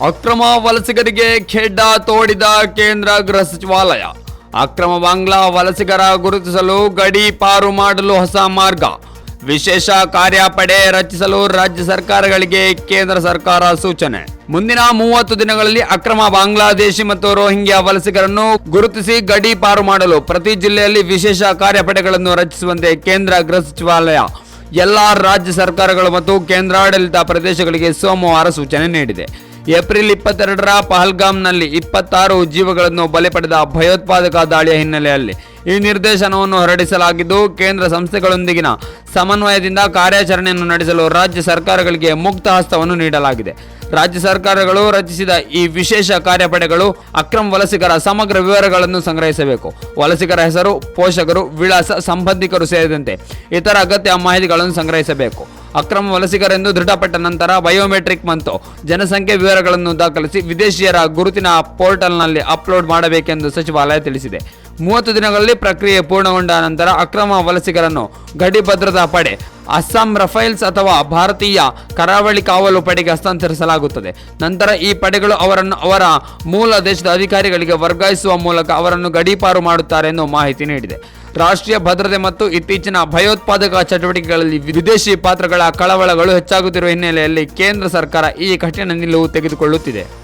ಅಕ್ರಮ ವಲಸಿಗರಿಗೆ ಖೆಡ್ಡ ತೋಡಿದ ಕೇಂದ್ರ ಗೃಹ ಸಚಿವಾಲಯ. ಅಕ್ರಮ ಬಾಂಗ್ಲಾ ವಲಸಿಗರ ಗುರುತಿಸಲು ಗಡಿ ಪಾರು ಮಾಡಲು ಹೊಸ ಮಾರ್ಗ. ವಿಶೇಷ ಕಾರ್ಯಪಡೆ ರಚಿಸಲು ರಾಜ್ಯ ಸರ್ಕಾರಗಳಿಗೆ ಕೇಂದ್ರ ಸರ್ಕಾರ ಸೂಚನೆ. ಮುಂದಿನ ಮೂವತ್ತು ದಿನಗಳಲ್ಲಿ ಅಕ್ರಮ ಬಾಂಗ್ಲಾದೇಶಿ ಮತ್ತು ರೋಹಿಂಗ್ಯಾ ವಲಸಿಗರನ್ನು ಗುರುತಿಸಿ ಗಡಿ ಪಾರು ಮಾಡಲು ಪ್ರತಿ ಜಿಲ್ಲೆಯಲ್ಲಿ ವಿಶೇಷ ಕಾರ್ಯಪಡೆಗಳನ್ನು ರಚಿಸುವಂತೆ ಕೇಂದ್ರ ಗೃಹ ಸಚಿವಾಲಯ. ಎಲ್ಲಾ ರಾಜ್ಯ ಸರ್ಕಾರಗಳು ಮತ್ತು ಕೇಂದ್ರಾಡಳಿತ ಪ್ರದೇಶಗಳಿಗೆ ಸೋಮವಾರ ಸೂಚನೆ ನೀಡಿದೆ. ಏಪ್ರಿಲ್ ಇಪ್ಪತ್ತೆರಡರ ಪಹಲ್ಗಾಮ್ನಲ್ಲಿ ಇಪ್ಪತ್ತಾರು ಜೀವಗಳನ್ನು ಬಲಿ ಪಡೆದ ಭಯೋತ್ಪಾದಕ ದಾಳಿಯ ಹಿನ್ನೆಲೆಯಲ್ಲಿ ಈ ನಿರ್ದೇಶನವನ್ನು ಹೊರಡಿಸಲಾಗಿದ್ದು, ಕೇಂದ್ರ ಸಂಸ್ಥೆಗಳೊಂದಿಗಿನ ಸಮನ್ವಯದಿಂದ ಕಾರ್ಯಾಚರಣೆಯನ್ನು ನಡೆಸಲು ರಾಜ್ಯ ಸರ್ಕಾರಗಳಿಗೆ ಮುಕ್ತ ಹಸ್ತವನ್ನು ನೀಡಲಾಗಿದೆ. ರಾಜ್ಯ ಸರ್ಕಾರಗಳು ರಚಿಸಿದ ಈ ವಿಶೇಷ ಕಾರ್ಯಪಡೆಗಳು ಅಕ್ರಮ ವಲಸಿಗರ ಸಮಗ್ರ ವಿವರಗಳನ್ನು ಸಂಗ್ರಹಿಸಬೇಕು. ವಲಸಿಗರ ಹೆಸರು, ಪೋಷಕರು, ವಿಳಾಸ, ಸಂಬಂಧಿಕರು ಸೇರಿದಂತೆ ಇತರ ಅಗತ್ಯ ಮಾಹಿತಿಗಳನ್ನು ಸಂಗ್ರಹಿಸಬೇಕು. ಅಕ್ರಮ ವಲಸಿಗರೆಂದು ದೃಢಪಟ್ಟ ನಂತರ ಬಯೋಮೆಟ್ರಿಕ್ ಮತ್ತು ಜನಸಂಖ್ಯೆ ವಿವರಗಳನ್ನು ದಾಖಲಿಸಿ ವಿದೇಶಿಯರ ಗುರುತಿನ ಪೋರ್ಟಲ್ನಲ್ಲಿ ಅಪ್ಲೋಡ್ ಮಾಡಬೇಕೆಂದು ಸಚಿವಾಲಯ ತಿಳಿಸಿದೆ. ಮೂವತ್ತು ದಿನಗಳಲ್ಲಿ ಪ್ರಕ್ರಿಯೆ ಪೂರ್ಣಗೊಂಡ ನಂತರ ಅಕ್ರಮ ವಲಸಿಗರನ್ನು ಗಡಿ ಭದ್ರತಾ ಪಡೆ, ಅಸ್ಸಾಂ ರಫೈಲ್ಸ್ ಅಥವಾ ಭಾರತೀಯ ಕರಾವಳಿ ಕಾವಲು ಪಡೆಗೆ ಹಸ್ತಾಂತರಿಸಲಾಗುತ್ತದೆ. ನಂತರ ಈ ಪಡೆಗಳು ಅವರನ್ನು ಅವರ ಮೂಲ ದೇಶದ ಅಧಿಕಾರಿಗಳಿಗೆ ವರ್ಗಾಯಿಸುವ ಮೂಲಕ ಅವರನ್ನು ಗಡೀಪಾರು ಮಾಡುತ್ತಾರೆ ಎಂದು ಮಾಹಿತಿ ನೀಡಿದೆ. ರಾಷ್ಟ್ರೀಯ ಭದ್ರತೆ ಮತ್ತು ಇತ್ತೀಚಿನ ಭಯೋತ್ಪಾದಕ ಚಟುವಟಿಕೆಗಳಲ್ಲಿ ವಿದೇಶಿ ಪಾತ್ರಗಳ ಕಳವಳಗಳು ಹೆಚ್ಚಾಗುತ್ತಿರುವ ಹಿನ್ನೆಲೆಯಲ್ಲಿ ಕೇಂದ್ರ ಸರ್ಕಾರ ಈ ಕಠಿಣ ನಿಲುವು ತೆಗೆದುಕೊಳ್ಳುತ್ತಿದೆ.